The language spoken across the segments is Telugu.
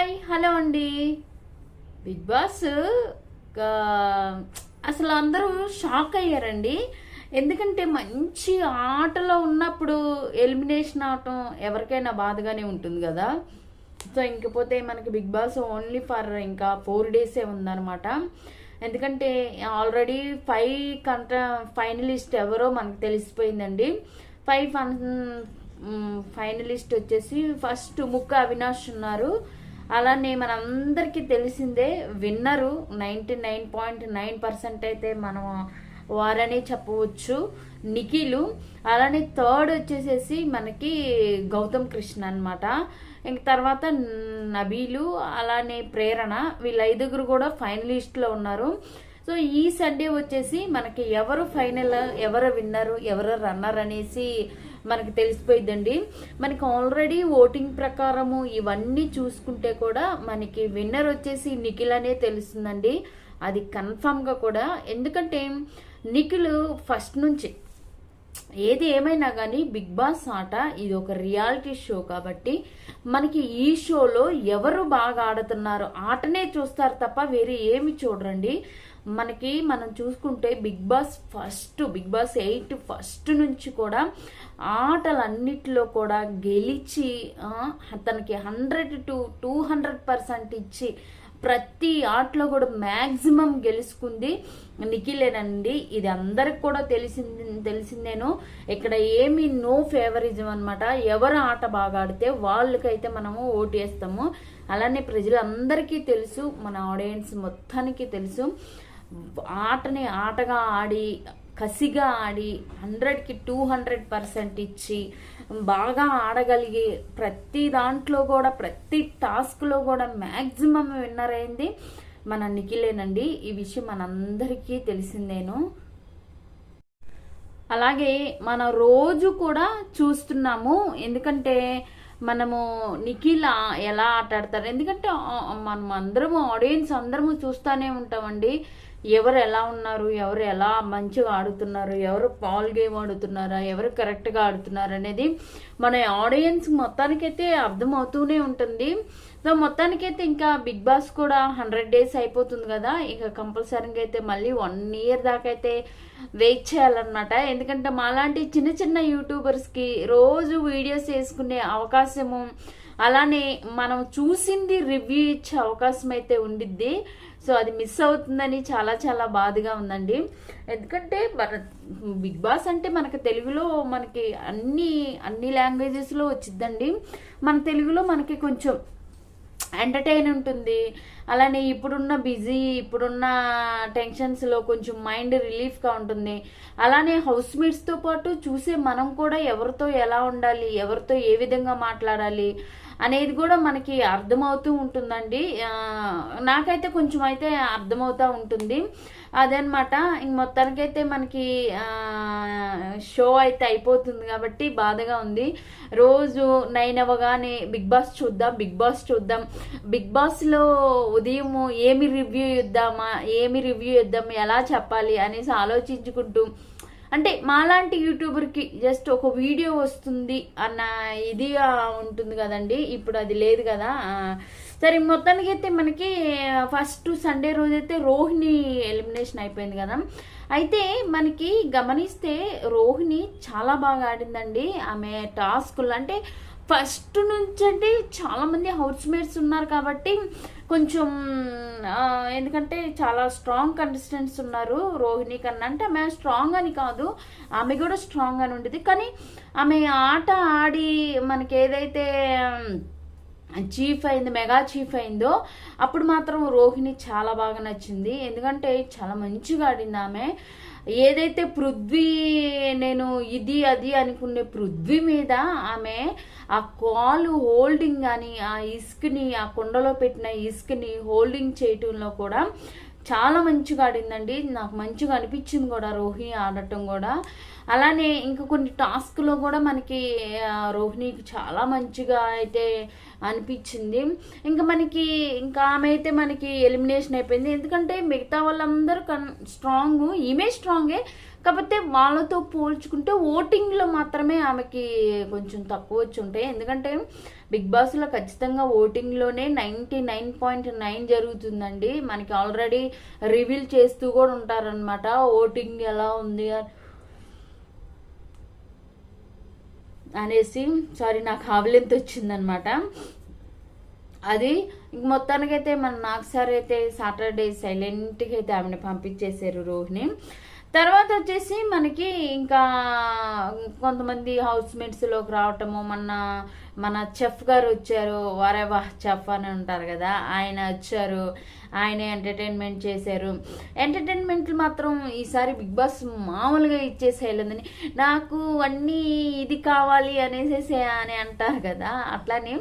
హాయ్ హలో అండి. బిగ్ బాస్ అసలు అందరూ షాక్ అయ్యారండి. ఎందుకంటే మంచి ఆటలో ఉన్నప్పుడు ఎలిమినేషన్ అవటం ఎవరికైనా బాధగానే ఉంటుంది కదా. సో ఇంకపోతే మనకి బిగ్ బాస్ ఓన్లీ ఫర్ ఇంకా ఫోర్ డేసే ఉందన్నమాట. ఎందుకంటే ఆల్రెడీ ఫైవ్ కంట ఫైనలిస్ట్ ఎవరో మనకు తెలిసిపోయిందండి. ఫైవ్ ఫైనలిస్ట్ వచ్చేసి ఫస్ట్ ముక్క అవినాష్ ఉన్నారు. అలానే మనందరికీ తెలిసిందే winner. Ninety nine point nine percent అయితే మనం వారనే చెప్పవచ్చు. నిఖిలు. అలానే థర్డ్ వచ్చేసేసి మనకి గౌతమ్ కృష్ణ అన్నమాట. ఇంక తర్వాత నబీలు అలానే ప్రేరణ. వీళ్ళ ఐదుగురు కూడా ఫైనలిస్ట్లో ఉన్నారు. సో ఈ సండే వచ్చేసి మనకి ఎవరు ఫైనల్ ఎవరు విన్నరు ఎవరు రన్నర్ అనేసి మనకి తెలిసిపోయిందండి మనకి ఆల్రెడీ ఓటింగ్ ప్రకారము ఇవన్నీ చూసుకుంటే కూడా మనకి విన్నర్ వచ్చేసి నిఖిల్ అనే తెలుస్తుందండి. అది కన్ఫామ్గా కూడా. ఎందుకంటే నిఖిల్ ఫస్ట్ నుంచి ఏది ఏమైనా కానీ బిగ్ బాస్ ఆట ఇది ఒక రియాలిటీ షో కాబట్టి మనకి ఈ షోలో ఎవరు బాగా ఆడుతున్నారు ఆటనే చూస్తారు తప్ప వేరే ఏమి చూడరండి. మనకి మనం చూసుకుంటే big boss first big boss eight first నుంచి కూడా ఆటలన్నిటిలో కూడా గెలిచి తనకి hundred to two hundred percent ఇచ్చి ప్రతి ఆటలో కూడా మ్యాక్సిమం గెలుచుకుంది నిఖిలేనండి. ఇది అందరికి కూడా తెలిసింది తెలిసిందేను ఇక్కడ ఏమి నో ఫేవరిజం అనమాట ఎవరు ఆట బాగా ఆడితే వాళ్ళకైతే మనము ఓటు వేస్తాము అలానే ప్రజలందరికీ తెలుసు మన ఆడియన్స్ మొత్తానికి తెలుసు. ఆటని ఆటగా ఆడి కసిగా ఆడి హండ్రెడ్కి టూ హండ్రెడ్ పర్సెంట్ ఇచ్చి బాగా ఆడగలిగి ప్రతి దాంట్లో కూడా ప్రతి టాస్క్లో కూడా మ్యాక్సిమం విన్నర్ అయింది మన నిఖిలేనండి. ఈ విషయం మనందరికీ తెలిసిందేను అలాగే మన రోజు కూడా చూస్తున్నాము. ఎందుకంటే మనము నిఖిల్ ఎలా ఆట ఆడతారు? ఎందుకంటే మనం అందరము ఆడియన్స్ అందరము చూస్తూనే ఉంటామండి. ఎవరు ఎలా ఉన్నారు ఎవరు ఎలా మంచిగా ఆడుతున్నారు ఎవరు పాల్ గేమ్ ఆడుతున్నారా ఎవరు కరెక్ట్గా ఆడుతున్నారు అనేది మన ఆడియన్స్ మొత్తానికైతే అర్థమవుతూనే ఉంటుంది. సో మొత్తానికైతే ఇంకా బిగ్ బాస్ కూడా హండ్రెడ్ డేస్ అయిపోతుంది కదా. ఇక కంపల్సరీగా అయితే మళ్ళీ వన్ ఇయర్ దాకా అయితే వెయిట్ చేయాలన్నమాట. ఎందుకంటే మాలాంటి చిన్న చిన్న యూట్యూబర్స్కి రోజు వీడియోస్ వేసుకునే అవకాశము అలానే మనం చూసింది రివ్యూ ఇచ్చే అవకాశం అయితే ఉండిద్ది. సో అది మిస్ అవుతుందని చాలా చాలా బాధగా ఉందండి. ఎందుకంటే మన బిగ్ బాస్ అంటే మనకి తెలుగులో మనకి అన్ని అన్ని లాంగ్వేజెస్లో వచ్చిద్దండి. మన తెలుగులో మనకి కొంచెం ఎంటర్టైన్ ఉంటుంది. అలానే ఇప్పుడున్న బిజీ ఇప్పుడున్న టెన్షన్స్లో కొంచెం మైండ్ రిలీఫ్గా ఉంటుంది. అలానే హౌస్ మేట్స్తో పాటు చూసే మనం కూడా ఎవరితో ఎలా ఉండాలి ఎవరితో ఏ విధంగా మాట్లాడాలి అనేది కూడా మనకి అర్థమవుతూ ఉంటుందండి. నాకైతే కొంచెం అయితే అర్థమవుతూ ఉంటుంది. అదనమాట ఇంక మొత్తానికైతే మనకి షో అయితే అయిపోతుంది కాబట్టి బాధగా ఉంది. రోజు నైన్ అవ్వగానే బిగ్ బాస్ చూద్దాం బిగ్ బాస్ చూద్దాం. బిగ్ బాస్లో ఉదయం ఏమి రివ్యూ ఇద్దామా ఏమి రివ్యూ ఇద్దాం ఎలా చెప్పాలి అనేసి ఆలోచించుకుంటూ అంటే మాలాంటి యూట్యూబర్కి జస్ట్ ఒక వీడియో వస్తుంది అన్న ఇదిగా ఉంటుంది కదండి. ఇప్పుడు అది లేదు కదా. సరే మొత్తానికి అయితే మనకి ఫస్ట్ సండే రోజైతే రోహిణి ఎలిమినేషన్ అయిపోయింది కదా. అయితే మనకి గమనిస్తే రోహిణి చాలా బాగా ఆడిందండి. ఆమె టాస్కులు అంటే ఫస్ట్ నుంచి అంటే చాలామంది హౌస్ మేట్స్ ఉన్నారు కాబట్టి కొంచెం ఎందుకంటే చాలా స్ట్రాంగ్ కంటెస్టెంట్స్ ఉన్నారు రోహిణి కన్నా. అంటే ఆమె స్ట్రాంగ్ అని కాదు ఆమె కూడా స్ట్రాంగ్ అని ఉండేది. కానీ ఆమె ఆట ఆడి మనకి ఏదైతే చీఫ్ అయింది మెగా చీఫ్ అయిందో అప్పుడు మాత్రం రోహిణి చాలా బాగా నచ్చింది. ఎందుకంటే చాలా మంచిగా ఆడింది ఆమె. ఏదైతే పృథ్వీ నేను ఇది అది అనుకునే పృథ్వీ మీద ఆమె ఆ కాలు హోల్డింగ్ కానీ ఆ ఇస్క్ని ఆ కుండలో పెట్టిన ఇస్క్ని హోల్డింగ్ చేయటంలో కూడా చాలా మంచిగా ఆడిందండి. నాకు మంచిగా అనిపించింది కూడా రోహిణి ఆడటం కూడా. అలానే ఇంకా కొన్ని టాస్క్లో కూడా మనకి రోహిణికి చాలా మంచిగా అయితే అనిపించింది. ఇంకా మనకి ఇంకా ఆమె అయితే మనకి ఎలిమినేషన్ అయిపోయింది. ఎందుకంటే మిగతా వాళ్ళందరూ కన్ స్ట్రాంగ్ ఈమె స్ట్రాంగే. కాకపోతే వాళ్ళతో పోల్చుకుంటే ఓటింగ్లో మాత్రమే ఆమెకి కొంచెం తక్కువ వచ్చి ఉంటాయి. ఎందుకంటే బిగ్ బాస్లో ఖచ్చితంగా ఓటింగ్లోనే నైంటీ నైన్ పాయింట్ నైన్ జరుగుతుందండి. మనకి ఆల్రెడీ రివీల్ చేస్తూ కూడా ఉంటారనమాట ఓటింగ్ ఎలా ఉంది అని అనేసి సారీ నాకు ఆవలింత వచ్చిందనమాట అది ఇంక మొత్తానికైతే మన నాకు సార్ అయితే సాటర్డే సైలెంట్గా అయితే ఆమెను పంపించేశారు రోహిణి. తర్వాత వచ్చేసి మనకి ఇంకా కొంతమంది హౌస్ మేట్స్లోకి రావటము మన మన చెఫ్ గారు వచ్చారు వారే వాహ్ చెఫ్ అని ఉంటారు కదా ఆయన వచ్చారు ఆయన ఎంటర్టైన్మెంట్ చేశారు. ఎంటర్టైన్మెంట్లు మాత్రం ఈసారి బిగ్ బాస్ మామూలుగా ఇచ్చేసేయలేదని నాకు అన్నీ ఇది కావాలి అనేసి అని అంటారు కదా అట్లానే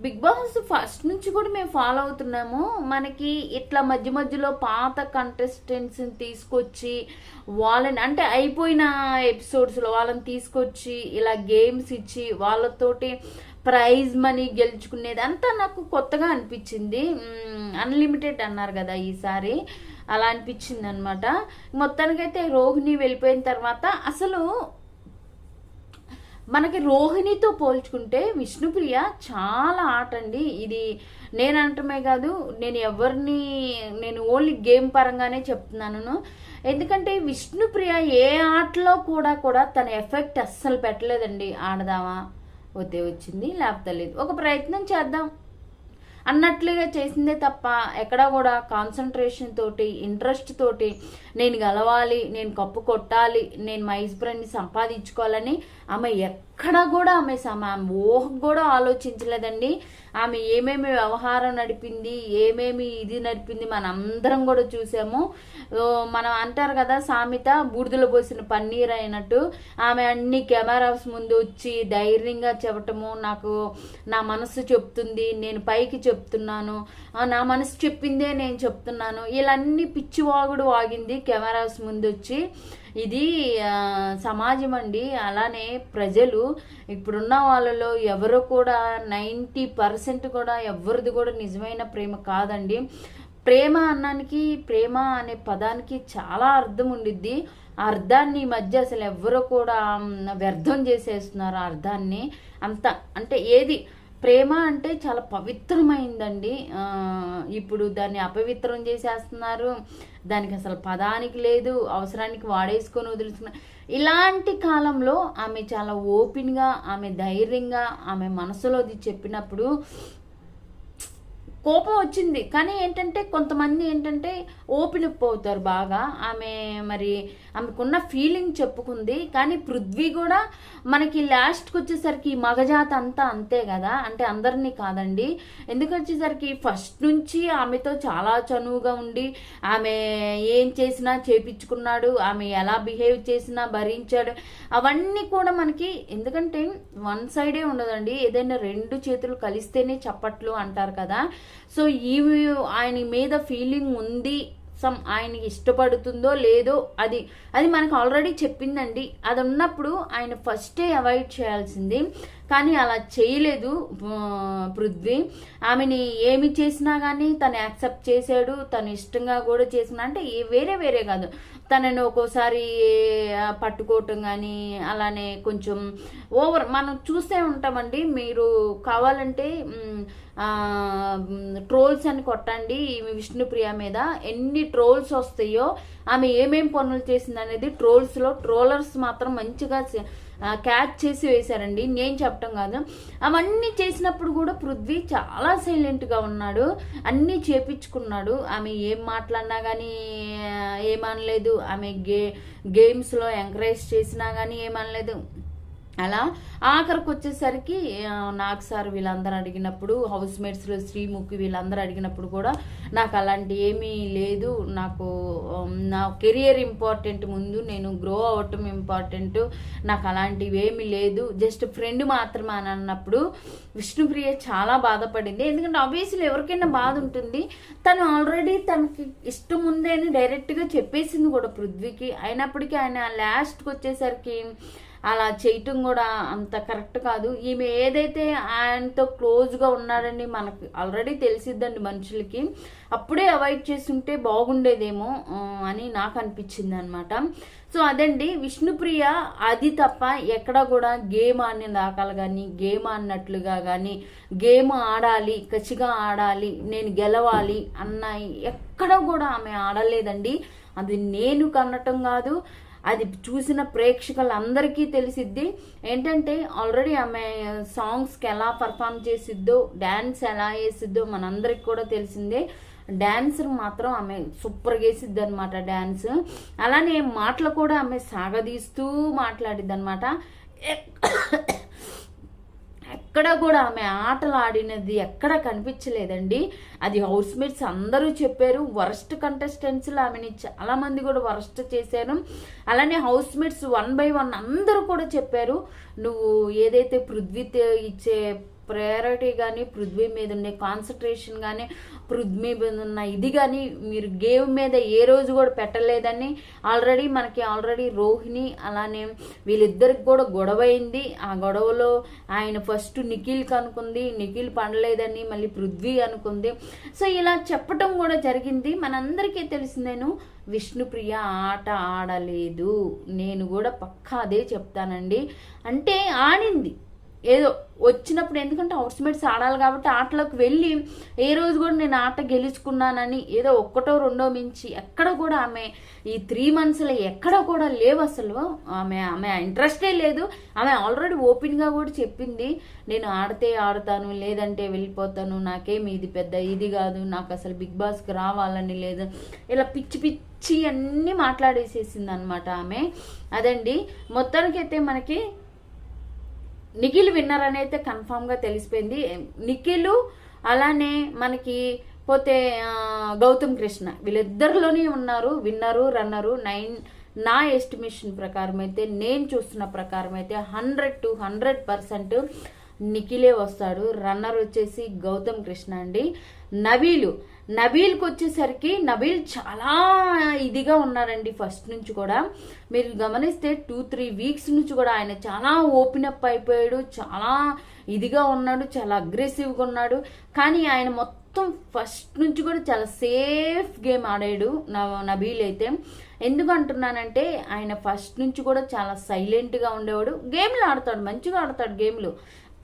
బిగ్ బాస్ ఫస్ట్ నుంచి కూడా మేము ఫాలో అవుతున్నాము. మనకి ఇట్లా మధ్య మధ్యలో పాత కంటెస్టెంట్స్ని తీసుకొచ్చి వాళ్ళని అంటే అయిపోయిన ఎపిసోడ్స్లో వాళ్ళని తీసుకొచ్చి ఇలా గేమ్స్ ఇచ్చి వాళ్ళతోటి ప్రైజ్ మనీ గెలుచుకునేది అంతా నాకు కొత్తగా అనిపించింది. అన్లిమిటెడ్ అన్నారు కదా ఈసారి. అలా అనిపించింది అనమాట మొత్తానికైతే రోహిణి వెళ్ళిపోయిన తర్వాత అసలు మనకి రోహిణితో పోల్చుకుంటే విష్ణుప్రియ చాలా ఆట అండి ఇది నేను కాదు నేను ఎవరిని నేను ఓన్లీ గేమ్ పరంగానే చెప్తున్నాను. ఎందుకంటే విష్ణుప్రియ ఏ ఆటలో కూడా కూడా తన ఎఫెక్ట్ అస్సలు పెట్టలేదండి. ఆడదామా? వద్దే వచ్చింది లేకపోతే లేదు. ఒక ప్రయత్నం చేద్దాం. అన్నట్లుగా చేసిందే తప్ప ఎక్కడ కూడా కాన్సన్ట్రేషన్ తోటి ఇంట్రెస్ట్ తోటి నేను గెలవాలి నేను కప్పు కొట్టాలి నేను మైస్ బ్రాండ్ని సంపాదించుకోవాలని ఆమె ఎక్కడ కూడా ఆమె ఆమె ఊహ కూడా ఆలోచించలేదండి. ఆమె ఏమేమి వ్యవహారం నడిపింది ఏమేమి ఇది నడిపింది మన అందరం కూడా చూసాము. మనం అంటారు కదా సామెత బూడిదలో పోసిన పన్నీర్ అయినట్టు. ఆమె అన్ని కెమెరాస్ ముందు వచ్చి ధైర్యంగా చెప్పటము నాకు నా మనసు చెప్తుంది నేను పైకి చెప్తున్నాను. నా మనసు చెప్పిందే నేను చెప్తున్నాను. ఇలాన్ని పిచ్చివాగుడు వాగింది కెమెరాస్ ముందు వచ్చి. ఇది సమాజం అండి. అలానే ప్రజలు ఇప్పుడున్న వాళ్ళలో ఎవరు కూడా నైంటీ పర్సెంట్ కూడా ఎవరిది కూడా నిజమైన ప్రేమ కాదండి. ప్రేమ అన్నానికి ప్రేమ అనే పదానికి చాలా అర్థం ఉండిద్ది. ఆ అర్థాన్ని ఈ మధ్య అసలు ఎవరు కూడా వ్యర్థం చేసేస్తున్నారు ఆ అర్థాన్ని. అంత అంటే ఏది ప్రేమ అంటే చాలా పవిత్రమైందండి. ఇప్పుడు దాన్ని అపవిత్రం చేసేస్తున్నారు. దానికి అసలు పదానికి లేదు. అవసరానికి వాడేసుకొని వదులుతున్నారు ఇలాంటి కాలంలో ఆమె చాలా ఓపెన్గా ఆమె ధైర్యంగా ఆమె మనసులోది చెప్పినప్పుడు కోపం వచ్చింది. కానీ ఏంటంటే కొంతమంది ఏంటంటే ఓపెన్ అప్ అవుతారు బాగా. ఆమె మరి ఆమెకున్న ఫీలింగ్ చెప్పుకుంది. కానీ పృథ్వీ కూడా మనకి లాస్ట్కి వచ్చేసరికి మగజాత అంతా అంతే కదా. అంటే అందరినీ కాదండి. ఎందుకు వచ్చేసరికి ఫస్ట్ నుంచి ఆమెతో చాలా చనువుగా ఉండి ఆమె ఏం చేసినా చేపించుకున్నాడు ఆమె ఎలా బిహేవ్ చేసినా భరించాడు. అవన్నీ కూడా మనకి ఎందుకంటే వన్ సైడే ఉండదండి. ఏదైనా రెండు చేతులు కలిస్తేనే చప్పట్లు అంటారు కదా. సో ఈ ఆయన మీద ఫీలింగ్ ఉంది. సమ్ ఆయనకి ఇష్టపడుతుందో లేదో అది అది మనకు ఆల్రెడీ చెప్పిందండి. అది ఉన్నప్పుడు ఆయన ఫస్టే అవాయిడ్ చేయాల్సింది. కానీ అలా చేయలేదు పృథ్వీ. ఆమెని ఏమి చేసినా కానీ తను యాక్సెప్ట్ చేశాడు. తను ఇష్టంగా కూడా చేసిన అంటే వేరే వేరే కాదు. తనని ఒక్కోసారి పట్టుకోవటం కానీ అలానే కొంచెం ఓవర్ మనం చూస్తే ఉంటామండి. మీరు కావాలంటే ట్రోల్స్ అని కొట్టండి విష్ణుప్రియ మీద. ఎన్ని ట్రోల్స్ వస్తాయో ఆమె ఏమేం పనులు చేసింది అనేది ట్రోల్స్లో ట్రోలర్స్ మాత్రం మంచిగా క్యాచ్ చేసి వేశారండి. నేను చెప్పటం కాదు. అవన్నీ చేసినప్పుడు కూడా పృథ్వీ చాలా సైలెంట్గా ఉన్నాడు. అన్నీ చేపించుకున్నాడు. ఆమె ఏం మాట్లాడినా కానీ ఏమనలేదు. ఆమె గే గేమ్స్లో ఎంకరేజ్ చేసినా కానీ ఏమనలేదు. అలా ఆఖరికి వచ్చేసరికి నాకు సార్ వీళ్ళందరూ అడిగినప్పుడు హౌస్ మేట్స్లో శ్రీముఖి వీళ్ళందరూ అడిగినప్పుడు కూడా నాకు అలాంటి ఏమీ లేదు. నాకు నా కెరియర్ ఇంపార్టెంట్ ముందు నేను గ్రో అవటం ఇంపార్టెంట్. నాకు అలాంటివి ఏమీ లేదు. జస్ట్ ఫ్రెండ్ మాత్రమే అని అన్నప్పుడు విష్ణుప్రియ చాలా బాధపడింది. ఎందుకంటే ఆబ్వియస్లీ ఎవరికైనా బాధ ఉంటుంది. తను ఆల్రెడీ తనకి ఇష్టం ఉందే అని డైరెక్ట్గా చెప్పేసింది కూడా పృథ్వీకి. అయినప్పటికీ ఆయన లాస్ట్కి వచ్చేసరికి అలా చేయటం కూడా అంత కరెక్ట్ కాదు. ఈమె ఏదైతే ఆయనతో క్లోజ్గా ఉన్నాడని మనకు ఆల్రెడీ తెలిసిద్దండి మనుషులకి. అప్పుడే అవాయిడ్ చేస్తుంటే బాగుండేదేమో అని నాకు అనిపించింది అనమాట సో అదండి. విష్ణుప్రియ అది తప్ప ఎక్కడ కూడా గేమ్ ఆడిన దాఖలు కానీ గేమ్ ఆడినట్లుగా కానీ గేమ్ ఆడాలి కసిగా ఆడాలి నేను గెలవాలి అన్న ఎక్కడ కూడా ఆమె ఆడలేదండి. అది నేను కనటం కాదు. అది చూసిన ప్రేక్షకులందరికీ తెలిసిద్ది. ఏంటంటే ఆల్రెడీ ఆమె సాంగ్స్కి ఎలా పర్ఫామ్ చేసిద్దో డ్యాన్స్ ఎలా వేసిద్దో మనందరికి కూడా తెలిసిందే. డ్యాన్సర్ మాత్రం ఆమె సూపర్గా వేసిద్ది అనమాట డ్యాన్స్ అలానే మాటలు కూడా ఆమె సాగదీస్తూ మాట్లాడిద్ది అనమాట ఎక్కడ కూడా ఆమె ఆటలు ఆడినది ఎక్కడ కనిపించలేదండి. అది హౌస్ మేట్స్ అందరూ చెప్పారు. వరస్ట్ కంటెస్టెంట్స్లో ఆమెని చాలా మంది కూడా వరస్ట్ చేశారు. అలానే housemates one by one అందరూ కూడా చెప్పారు. నువ్వు ఏదైతే పృథ్వీతే ఇచ్చే ప్రయారిటీ కానీ పృథ్వీ మీద ఉండే కాన్సన్ట్రేషన్ కానీ పృథ్వీ మీద ఉన్న ఇది కానీ మీరు గేమ్ మీద ఏ రోజు కూడా పెట్టలేదని ఆల్రెడీ మనకి ఆల్రెడీ రోహిణి అలానే వీళ్ళిద్దరికి కూడా గొడవ అయింది. ఆ గొడవలో ఆయన ఫస్ట్ నిఖిల్కి అనుకుంది నిఖిల్ పండలేదని మళ్ళీ పృథ్వీ అనుకుంది. సో ఇలా చెప్పటం కూడా జరిగింది. మనందరికీ తెలిసిందేను విష్ణుప్రియ ఆట ఆడలేదు. నేను కూడా పక్కా అదే చెప్తానండి. అంటే ఆడింది. ఏదో వచ్చినప్పుడు ఎందుకంటే హౌస్మేట్స్ ఆడాలి కాబట్టి ఆటలోకి వెళ్ళి ఏ రోజు కూడా నేను ఆట గెలుచుకున్నానని ఏదో ఒక్కటో రెండో మించి ఎక్కడ కూడా ఆమె ఈ త్రీ మంత్స్లో ఎక్కడ కూడా లేవు అసలు. ఆమె ఆమె ఇంట్రెస్టే లేదు. ఆమె ఆల్రెడీ ఓపెన్గా కూడా చెప్పింది. నేను ఆడితే ఆడతాను లేదంటే వెళ్ళిపోతాను. నాకేమి ఇది పెద్ద ఇది కాదు. నాకు అసలు బిగ్ బాస్కి రావాలని లేదు. ఇలా పిచ్చి పిచ్చి అన్నీ మాట్లాడేసేసింది అనమాట ఆమె. అదండి. మొత్తానికైతే మనకి నిఖిల్ విన్నర్ అనేది కన్ఫామ్గా తెలిసిపోయింది. నిఖిల్ అలానే మనకి పోతే గౌతమ్ కృష్ణ. వీళ్ళిద్దరిలోనే ఉన్నారు విన్నరు రన్నరు నైన్ నా ఎస్టిమేషన్ ప్రకారం అయితే నేను చూస్తున్న ప్రకారం అయితే హండ్రెడ్ టు హండ్రెడ్ పర్సెంట్ నిఖిలే వస్తాడు. రన్నర్ వచ్చేసి గౌతమ్ కృష్ణ అండి. నవీలు నబీల్కి వచ్చేసరికి నబీల్ చాలా ఇదిగా ఉన్నారండి ఫస్ట్ నుంచి కూడా. మీరు గమనిస్తే టూ త్రీ వీక్స్ నుంచి కూడా ఆయన చాలా ఓపెన్ అప్ అయిపోయాడు చాలా ఇదిగా ఉన్నాడు చాలా అగ్రెసివ్గా ఉన్నాడు. కానీ ఆయన మొత్తం ఫస్ట్ నుంచి కూడా చాలా సేఫ్ గేమ్ ఆడాడు నబీల్ అయితే ఎందుకు అంటున్నానంటే ఆయన ఫస్ట్ నుంచి కూడా చాలా సైలెంట్గా ఉండేవాడు. గేమ్లు ఆడతాడు మంచిగా ఆడతాడు గేమ్లు.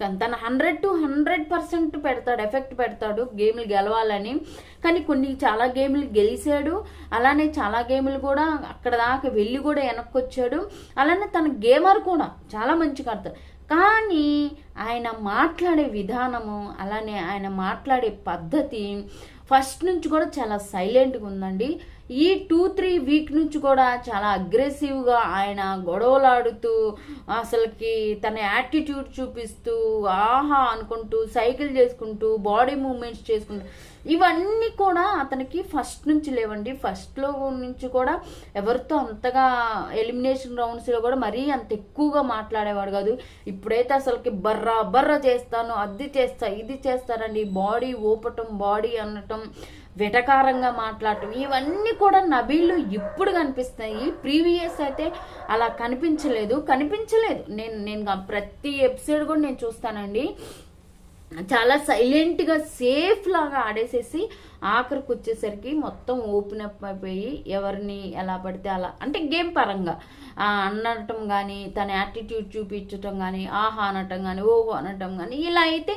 తన హండ్రెడ్ టు హండ్రెడ్ పర్సెంట్ పెడతాడు ఎఫెక్ట్ పెడతాడు గేమ్లు గెలవాలని. కానీ కొన్ని చాలా గేమ్లు గెలిచాడు. అలానే చాలా గేమ్లు కూడా అక్కడ దాకా వెళ్ళి కూడా వెనక్కి వచ్చాడు అలానే తన గేమర్ కూడా చాలా మంచిగా ఆడతాడు కానీ ఆయన మాట్లాడే విధానము అలానే ఆయన మాట్లాడే పద్ధతి ఫస్ట్ నుంచి కూడా చాలా సైలెంట్గా ఉందండి. ఈ టూ త్రీ వీక్ నుంచి కూడా చాలా అగ్రెసివ్గా ఆయన గొడవలాడుతూ అసలుకి తన యాటిట్యూడ్ చూపిస్తూ ఆహా అనుకుంటూ సైకిల్ చేసుకుంటూ బాడీ మూమెంట్స్ చేసుకుంటూ ఇవన్నీ కూడా అతనికి ఫస్ట్ నుంచి లేవండి. ఫస్ట్లో నుంచి కూడా ఎవరితో అంతగా ఎలిమినేషన్ రౌండ్స్లో కూడా మరీ అంత ఎక్కువగా మాట్లాడేవాడు కాదు. ఇప్పుడైతే అసలుకి బర్ బర్రా చేస్తాను అది చేస్తా ఇది చేస్తానండి బాడీ ఊపటం బాడీ అనటం వెటకారంగా మాట్లాడటం ఇవన్నీ కూడా నబీళ్ళు ఇప్పుడు కనిపిస్తాయి. ప్రీవియస్ అయితే అలా కనిపించలేదు. కనిపించలేదు. నేను నేను ప్రతి ఎపిసోడ్ కూడా నేను చూస్తానండి. చాలా సైలెంట్గా సేఫ్ లాగా ఆడేసేసి ఆఖరికి వచ్చేసరికి మొత్తం ఓపెన్ అప్ అయిపోయి ఎవరిని ఎలా పడితే అలా. అంటే గేమ్ పరంగా. ఆ, అనటం కానీ తన యాటిట్యూడ్ చూపించటం కానీ ఆహా అనటం కానీ ఓహో అనటం కానీ ఇలా అయితే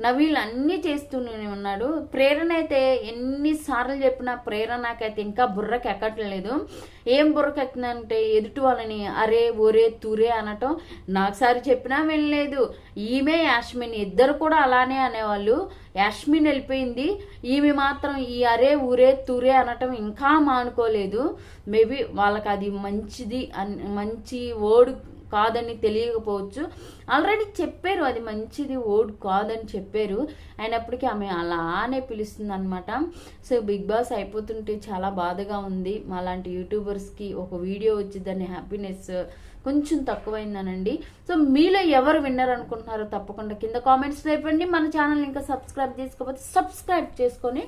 నవీల్ అన్నీ చేస్తూనే ఉన్నాడు. ప్రేరణ అయితే ఎన్నిసార్లు చెప్పినా ప్రేరణ నాకైతే ఇంకా బుర్రకి ఎక్కట్లేదు. ఏం బుర్రకి ఎక్కిందంటే ఎదుటి వాళ్ళని అరే ఒరే తురే అనటం. నాకుసారి చెప్పినా వెళ్ళలేదు ఈమె యాష్మిని ఇద్దరు కూడా అలానే అనేవాళ్ళు. యాష్మిన్ వెళ్ళిపోయింది. ఈమె మాత్రం ఈ అరే ఊరే తూరే అనటం ఇంకా మానుకోలేదు. మేబీ వాళ్ళకి అది మంచిది అన్- మంచి ఓడు కాదని తెలియకపోవచ్చు. ఆల్రెడీ చెప్పారు అది మంచిది ఓడ్ కాదని చెప్పారు. అయినప్పటికీ ఆమె అలానే పిలుస్తుంది అనమాట సో బిగ్ బాస్ అయిపోతుంటే చాలా బాధగా ఉంది. మాలాంటి యూట్యూబర్స్కి ఒక వీడియో వచ్చి దాన్ని హ్యాపీనెస్ కొంచెం తక్కువైందనండి. సో మీలో ఎవరు విన్నర్ అనుకుంటున్నారో తప్పకుండా కింద కామెంట్స్ చెప్పండి మన ఛానల్ ఇంకా సబ్స్క్రైబ్ చేసుకోకపోతే సబ్స్క్రైబ్ చేసుకొని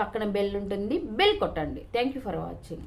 పక్కన బెల్ ఉంటుంది. బెల్ కొట్టండి. Thank you for watching